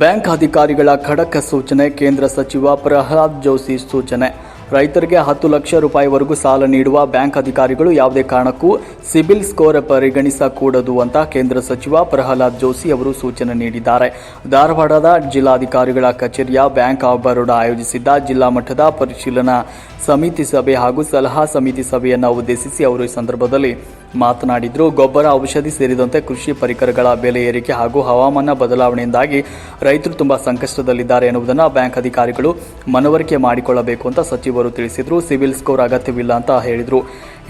Bank ಅಧಿಕಾರಿಗಳ ಖಡಕ್ ಸೂಚನೆ, ಕೇಂದ್ರ ಸಚಿವ ಪ್ರಹ್ಲಾದ್ ಜೋಶಿ ಸೂಚನೆ. ರೈತರಿಗೆ ಹತ್ತು ಲಕ್ಷ ರೂಪಾಯಿವರೆಗೂ ಸಾಲ ನೀಡುವ ಬ್ಯಾಂಕ್ ಅಧಿಕಾರಿಗಳು ಯಾವುದೇ ಕಾರಣಕ್ಕೂ ಸಿಬಿಲ್ ಸ್ಕೋರ್ ಪರಿಗಣಿಸಕೂಡದು ಅಂತ ಕೇಂದ್ರ ಸಚಿವ ಪ್ರಹ್ಲಾದ್ ಜೋಶಿ ಅವರು ಸೂಚನೆ ನೀಡಿದ್ದಾರೆ. ಧಾರವಾಡದ ಜಿಲ್ಲಾಧಿಕಾರಿಗಳ ಕಚೇರಿಯ ಬ್ಯಾಂಕ್ ಆಫ್ ಬರೋಡಾ ಆಯೋಜಿಸಿದ್ದ ಜಿಲ್ಲಾ ಮಟ್ಟದ ಪರಿಶೀಲನಾ ಸಮಿತಿ ಸಭೆ ಹಾಗೂ ಸಲಹಾ ಸಮಿತಿ ಸಭೆಯನ್ನು ಉದ್ದೇಶಿಸಿ ಅವರು ಈ ಸಂದರ್ಭದಲ್ಲಿ ಮಾತನಾಡಿದರು. ಗೊಬ್ಬರ, ಔಷಧಿ ಸೇರಿದಂತೆ ಕೃಷಿ ಪರಿಕರಗಳ ಬೆಲೆ ಏರಿಕೆ ಹಾಗೂ ಹವಾಮಾನ ಬದಲಾವಣೆಯಿಂದಾಗಿ ರೈತರು ತುಂಬಾ ಸಂಕಷ್ಟದಲ್ಲಿದ್ದಾರೆ ಎನ್ನುವುದನ್ನು ಬ್ಯಾಂಕ್ ಅಧಿಕಾರಿಗಳು ಮನವರಿಕೆ ಮಾಡಿಕೊಳ್ಳಬೇಕು ಅಂತ ಸಚಿವರು ತಿಳಿಸಿದರು. ಸಿವಿಲ್ ಸ್ಕೋರ್ ಅಗತ್ಯವಿಲ್ಲ ಅಂತ ಹೇಳಿದರು.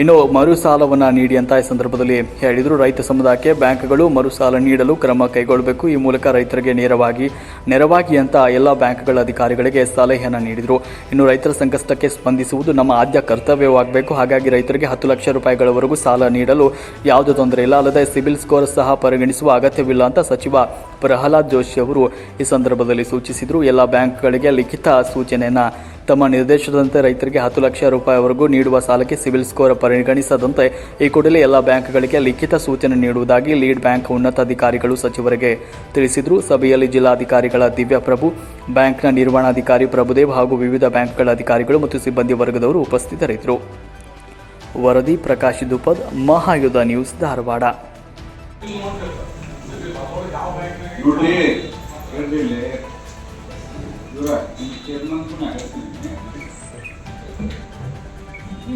ಇನ್ನು ಮರು ಸಾಲವನ್ನು ನೀಡಿ ಅಂತ ಈ ಸಂದರ್ಭದಲ್ಲಿ ಹೇಳಿದರು. ರೈತ ಸಮುದಾಯಕ್ಕೆ ಬ್ಯಾಂಕ್ಗಳು ಮರು ಸಾಲ ನೀಡಲು ಕ್ರಮ ಕೈಗೊಳ್ಳಬೇಕು. ಈ ಮೂಲಕ ರೈತರಿಗೆ ನೇರವಾಗಿ, ನೆರವಾಗಿ ಅಂತ ಎಲ್ಲ ಬ್ಯಾಂಕ್ಗಳ ಅಧಿಕಾರಿಗಳಿಗೆ ಸಲಹೆಯನ್ನು ನೀಡಿದರು. ಇನ್ನು ರೈತರ ಸಂಕಷ್ಟಕ್ಕೆ ಸ್ಪಂದಿಸುವುದು ನಮ್ಮ ಆದ್ಯ ಕರ್ತವ್ಯವಾಗಬೇಕು. ಹಾಗಾಗಿ ರೈತರಿಗೆ ಹತ್ತು ಲಕ್ಷ ರೂಪಾಯಿಗಳವರೆಗೂ ಸಾಲ ನೀಡಲು ಯಾವುದೇ ತೊಂದರೆ ಇಲ್ಲ. ಅಲ್ಲದೆ ಸಿಬಿಲ್ ಸ್ಕೋರ್ ಸಹ ಪರಿಗಣಿಸುವ ಅಗತ್ಯವಿಲ್ಲ ಅಂತ ಸಚಿವ ಪ್ರಹ್ಲಾದ್ ಜೋಶಿ ಅವರು ಈ ಸಂದರ್ಭದಲ್ಲಿ ಸೂಚಿಸಿದರು. ಎಲ್ಲ ಬ್ಯಾಂಕ್ಗಳಿಗೆ ಲಿಖಿತ ಸೂಚನೆಯನ್ನು ತಮ್ಮ ನಿರ್ದೇಶದಂತೆ ರೈತರಿಗೆ ಹತ್ತು ಲಕ್ಷ ರೂಪಾಯಿವರೆಗೂ ನೀಡುವ ಸಾಲಕ್ಕೆ ಸಿವಿಲ್ ಸ್ಕೋರ್ ಪರಿಗಣಿಸದಂತೆ ಈ ಕೂಡಲೇ ಎಲ್ಲ ಬ್ಯಾಂಕ್ಗಳಿಗೆ ಲಿಖಿತ ಸೂಚನೆ ನೀಡುವುದಾಗಿ ಲೀಡ್ ಬ್ಯಾಂಕ್ ಉನ್ನತಾಧಿಕಾರಿಗಳು ಸಚಿವರಿಗೆ ತಿಳಿಸಿದರು. ಸಭೆಯಲ್ಲಿ ಜಿಲ್ಲಾಧಿಕಾರಿಗಳ ದಿವ್ಯಪ್ರಭು ಬ್ಯಾಂಕ್ನ ನಿರ್ವಹಣಾಧಿಕಾರಿ ಪ್ರಭುದೇವ್ ಹಾಗೂ ವಿವಿಧ ಬ್ಯಾಂಕ್ಗಳ ಅಧಿಕಾರಿಗಳು ಮತ್ತು ಸಿಬ್ಬಂದಿ ವರ್ಗದವರು ಉಪಸ್ಥಿತರಿದ್ದರು. ವರದಿ ಪ್ರಕಾಶ್ ದುಪದ್ ಮಹಾಯುಧ ನ್ಯೂಸ್ ಧಾರವಾಡ.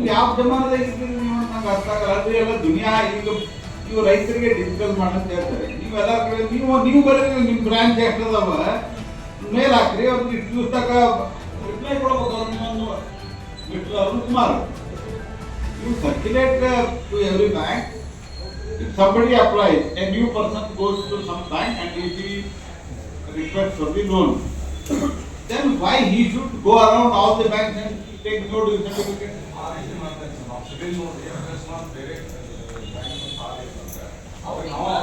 ಯಾವ ಜಮಾನದಾಗ ಇದ್ದೀರಿ ನೀವು ಅಂತ ನಂಗೆ ಅರ್ಥ ಆಗಲ್ಲ ಅದು ಎಲ್ಲ ದುನಿಯಾ ಈಗ ನೀವು ರೈತರಿಗೆ ಡಿಜಿಟಲ್ ಮಾಡಂತ ಹೇಳ್ತಾರೆ ನೀವೆಲ್ಲ ಕಡೆ ನೀವು ನೀವು ಬರೀ ನಿಮ್ಮ ಬ್ರಾಂಚ್ ಎಷ್ಟದಾವ ಮೇಲ್ ಹಾಕ್ರಿ ಅವ್ರಿಗೆ ಇಷ್ಟು ದಿವಸ ತನಕ ರಿಪ್ಲೈ ಕೊಡ್ಬೇಕು ಅವ್ರನ್ನೊಂದು mister Arun Kumar you circulate uh, to every bank. If somebody applies, a new person goes to some bank and if he requests for the loan, then why he should go around all the banks and take no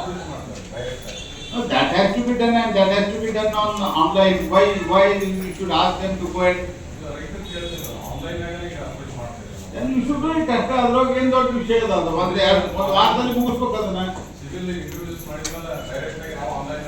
due certificate? No, that has to be done and that has to be done on online. Why, why you should ask them to go and then you should do it ಅಷ್ಟೇ ಅದ್ರೊಳಗೆ ಏನ್ ದೊಡ್ಡ ವಿಷಯ ಅದ ಅದು ಒಂದ್ ಎರಡು ಒಂದು ವಾರದಲ್ಲಿ ಮುಗಿಸ್ಬೇಕು ಅದನ್ನ ಸಿವಿಲ್ ಇಂಟರ್ವ್ಯೂಸ್ ಮಾಡಿದ್ಮೇಲೆ ಡೈರೆಕ್ಟ್ ಆಗಿ ನಾವು online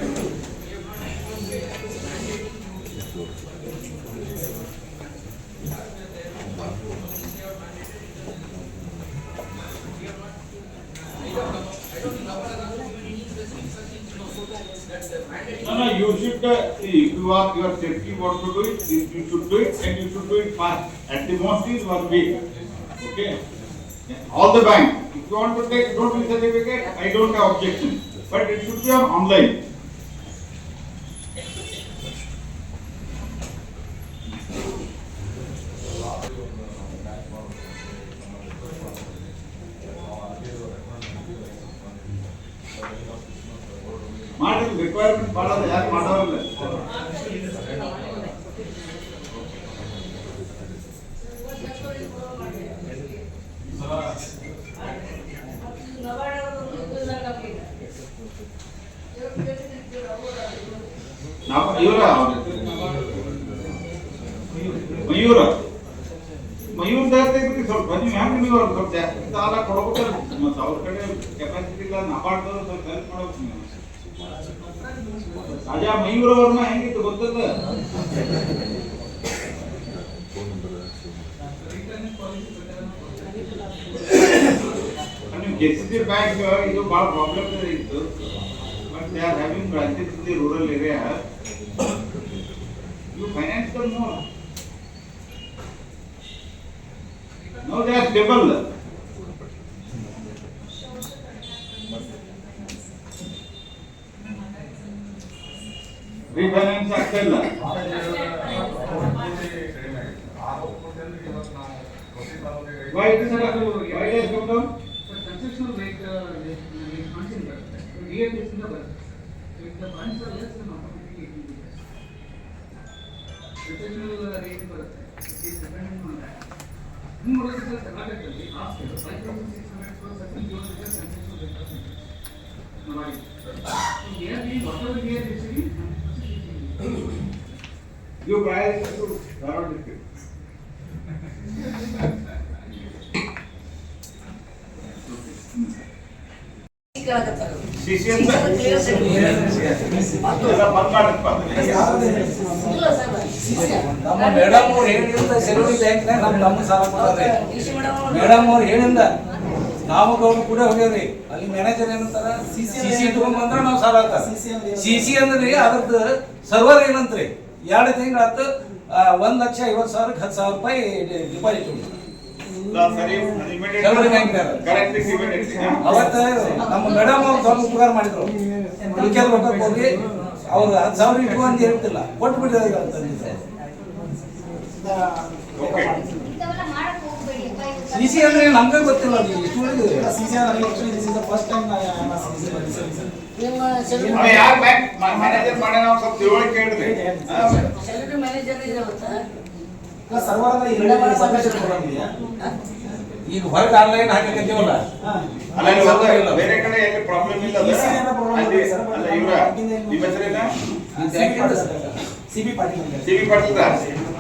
if you are, your safety what to do it, you should do it and you should do it fast. At the most is one week. Okay? All the bank, if you want to take notice certificate, I don't have objection, but it should be on online. Requirement ಮಾಡೋದು ಯಾರು ಮಾಡೋಲ್ಲ ನಾವು ಇವರ ಮಯೂರ. ಮಯೂರ್ ಜಾಸ್ತಿ ಸ್ವಲ್ಪ ನೀವು ಹೆಂಗ್ ನೀವು ಸ್ವಲ್ಪ ಜಾಸ್ತಿ ಸಾಲ ಕೊಡ್ಬೇಕಲ್ಲ ಮತ್ತೆ ಅವ್ರ ಕಡೆ ಕೆಪಾಸಿಟಿ ಇಲ್ಲ ನಾಬಾರ್ದವ್ರು ಸ್ವಲ್ಪ ಹೆಲ್ಪ್ ಮಾಡ್ಬೇಕು ನೀವು. ರಾಜಾ ಮಯೂರ್ ಅವ್ರನ್ನ ಹೆಂಗಿತ್ತು ಗೊತ್ತದ? ನೀವು ಸಿ ಬ್ಯಾಂಕ್ ಇದು ಭಾಳ ಪ್ರಾಬ್ಲಮ್ ಇತ್ತು. But they are having branches in the rural area ಇದು finance them more no they are stable ಅಲ್ಲ ಆ ರೀತಿ ಎಲ್ಲಾ ಫಾರ್ಮಲಿ ಕರೇ ಮಾಡ್ತೀವಿ ಆ ರೋಪ್ ಮೊದಲು ಇವಾಗ ನಾನು ಪೆಟಿಪಾಲಿಗೆ ಐಡಿ ಸರ್ ಅದು ವೈದೇಶ್ ಹೋಗ್ತೀವಿ ಸರ್ ಕನ್ಸೆಷನ್ ಬೇಕಾ ಇದೆ ನೀನು ಕಂಟಿನ್ಯೂ ಮಾಡ್ತೀಯಾ ಡಿಎಯಿ ಬರುತ್ತೆ it is dependent on that ನೀವು ರೋಪ್ಸ್ಗೆ ಸಕಲಕಟ್ಟಿ ಆಸ್ಕೆರ್ ಫೈಲ್ ನಮ್ಮ ಮೇಡಮ್ ಅವ್ರು ಹೇಳಿಂದ ಸೆಲ್ಯೂರಿ ಬ್ಯಾಂಕ್ನಾಗ ನಮ್ಮ ತಮ್ಮ ಸಾಲ ಕೊಡ್ತಾರೆ ಮೇಡಮ್ ಅವ್ರು ಹೇಳಿಂದ ನಾವು ಅವ್ರು ಕೂಡ ಹೋಗ್ಯಾವ್ರಿ ಅಲ್ಲಿ ಮ್ಯಾನೇಜರ್ ಏನಂತಾರ? ಸಿ ಸಿ ತಗೊಂಡ್ಬಂದ್ರೆ ನಾವು ಸಾಲ ಅಂತ ಸಿ ಸಿ ಅಂದ್ರೆ ಅದ್ರದ್ದು ಸರ್ವರ್ ಏನಂತ್ರಿ? ಎರಡು ತಿಂಗಳು ಆತು ಆ, ಒಂದ್ ಲಕ್ಷ ಐವತ್ತು ಸಾವಿರಕ್ಕೆ ಹತ್ತು ಸಾವಿರ ರೂಪಾಯಿ ಡಿಪಾಸಿಟ್? ಅವತ್ತ ನಮ್ಮ ಮೇಡಮ್ ಅವ್ರು ದೊಡ್ಡ ಉಪಕಾರ ಮಾಡಿದ್ರು. ಉಳಿಕೆ ರೊಕ್ಕಕ್ಕೆ ಹೋಗಿ ಅವ್ರು ಹತ್ತು ಸಾವಿರ ಇಟ್ಟು ಅಂತ ಹೇಳ್ತಿಲ್ಲ. ಕೊಟ್ಟು ಬಿಟ್ಟಿದ್ದಾರೆ ಅಂತಂದಿದ್ರು ಅಪ್ಪ, ಇದು ಸಿ ಸಿ ಅಂದ್ರೆ ನಮ್ಗೆ ಗೊತ್ತಿಲ್ಲ ನಿಮ್ಮ ಯಾರ್ ಬ್ಯಾಂಕ್ ಮ್ಯಾನೇಜರ್ ಸ್ವಲ್ಪ ತಿಳುವಳಿಕೆ ಮ್ಯಾನೇಜರ್ ಇದೆ ಗೊತ್ತಾ? ಈಗ ಹೊರಗೆ ಆನ್ಲೈನ್ ಅಲ್ಲ ಹೋದ್ರೆ ಬೇರೆ ಕಡೆ ಎಲ್ಲಿ ಪ್ರಾಬ್ಲಮ್ ಇಲ್ಲ ಅದ? ಅಲ್ಲಿ ಅಲ್ಲ ಇವ್ರ ನಿಮ್ಮ ಹೆಸರೇನ? ಸಿ ಬಿ ಪಾಟೀಲ್ ಅಂತ. ಸಿ ವಿ ಪಾಟೀಲ್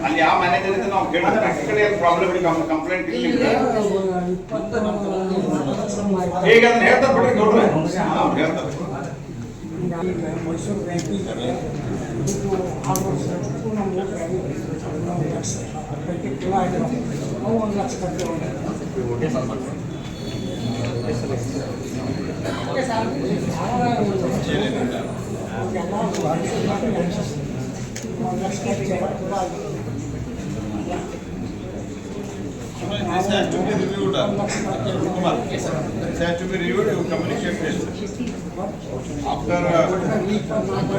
ಅಲ್ಲಿ ಯಾವ ಮ್ಯಾನೇಜರ್ ಇದ್ರೆ ನಾವು ಕೇಳಿದ್ರೆ ಬೇರೆ ಕಡೆ ಪ್ರಾಬ್ಲಮ್ ಇಲ್ಲ ಕಂಪ್ಲೇಂಟ್ ಇಲ್ಲ ಈಗ ಅದನ್ನ ಹೇಳ್ತಾರೆ ಬಿಡ್ರಿ ನೋಡ್ರಿ ಹಾ, ಹೇಳ್ತಾರೆ ಈಗ ಮೈಸೂರು ಬ್ಯಾಂಕಿಗೆ ಇದು ಆರು ವರ್ಷ ಆಯ್ತು, ನಮ್ಮ ಊರ್ ಬ್ಯಾಂಕಿಗೆ ನಾವು ಲಕ್ಷ ಅದಕ್ಕೆ ಚಲೋ ಆಗಿರೋದು. ನಾವು ಒಂದು ಲಕ್ಷ ಕಟ್ಟಿರೋದು. ಅವ್ರಿಗೆಲ್ಲ ಒಂದು ಲಕ್ಷ ಕಟ್ಟಿ This has to be reviewed, uh, Dr. Kumar. This has to be reviewed, you communicate this. After, uh,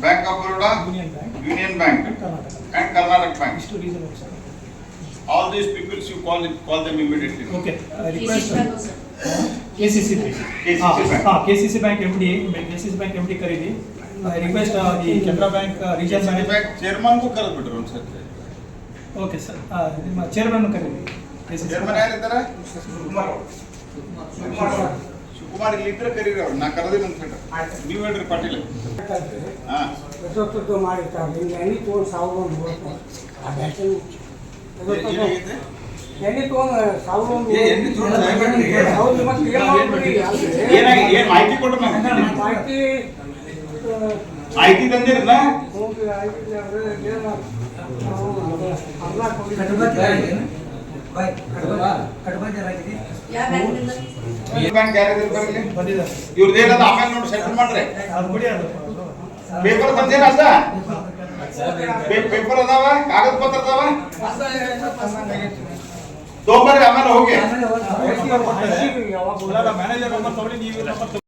Bank of Baroda, Union Bank and Karnataka Bank. All these people, you call, it- call them immediately. Okay request KCC KCC bank. हाँ KCC bank MD KCC bank MD करी दी request दी Canara bank region manager chairman को कर बिट्रो उनसे okay sir ನಿಮ್ಮ chairman ಕರೀರಿ. Chairman ಯಾರಿದ್ದಾರೆ? ಶಿವಕುಮಾರ್. ಶಿವಕುಮಾರ್ ಇಲ್ಲಿ ಇದ್ರೆ ಕರೀರಿ ಅವ್ರು, ನಾ ಕರೆದಿಲ್ಲ ಅಂತ ಹೇಳ್ರಿ. ನೀವು ಹೇಳ್ರಿ ಪಾಟೀಲ್. ಮಾಡಿ ಎಷ್ಟೊತ್ತದ್ದು ಮಾಡಿರ್ತಾರೆ ನಿಮ್ಗೆ ಎಣ್ಣೆ ತೊಗೊಂಡು ಸಾವಿರ ಒಂದು ಬರುತ್ತೆ. ಆ ಬ್ಯಾಟಿಂಗ್? ಎಣ್ಣೆ ತೊಗೊಂಡು ಸಾವಿರ ಒಂದು ಹೌದು ಮತ್ತೆ ಏನು ಮಾಡ್ಬಿಡಿ? ಮಾಹಿತಿ ಕೊಡ್ರಿ ನಮ್ಗೆ. ಮಾಹಿತಿ ಮಾಹಿತಿ ತಂದಿರಲ್ಲ ಹೋಗಿ ಆಯ್ತು. ಏನು ನಾವು ಅದು ಅರ್ಧ ಕೊಡಿ. ಯಾವ ಬ್ಯಾಂಕಿನಿಂದ ಬ್ಯಾಂಕ್ ಯಾರಿದ್ರು ಬರಲಿ ಬಂದಿದ್ದಾರೆ ಇವ್ರದ್ದು ಏನದ ಆಮೇಲೆ ನೋಡಿ ಸೆಟಲ್ ಮಾಡ್ರಿ ಅದು ಬಿಡಿ ಅದು ಪೇಪರ್ ತಂದಿರ ಅಲ್ಲ ಪೇಪರ್ ಅದಾವ ಕಾಗದ ಪತ್ರ ಅದಾವ ತೊಗೊಂಬರ್ರಿ ಆಮೇಲೆ ಹೋಗಿ ಯಾವಾಗ ಮ್ಯಾನೇಜರ್ ನಂಬರ್ ತಗೊಳ್ಳಿ ನೀವು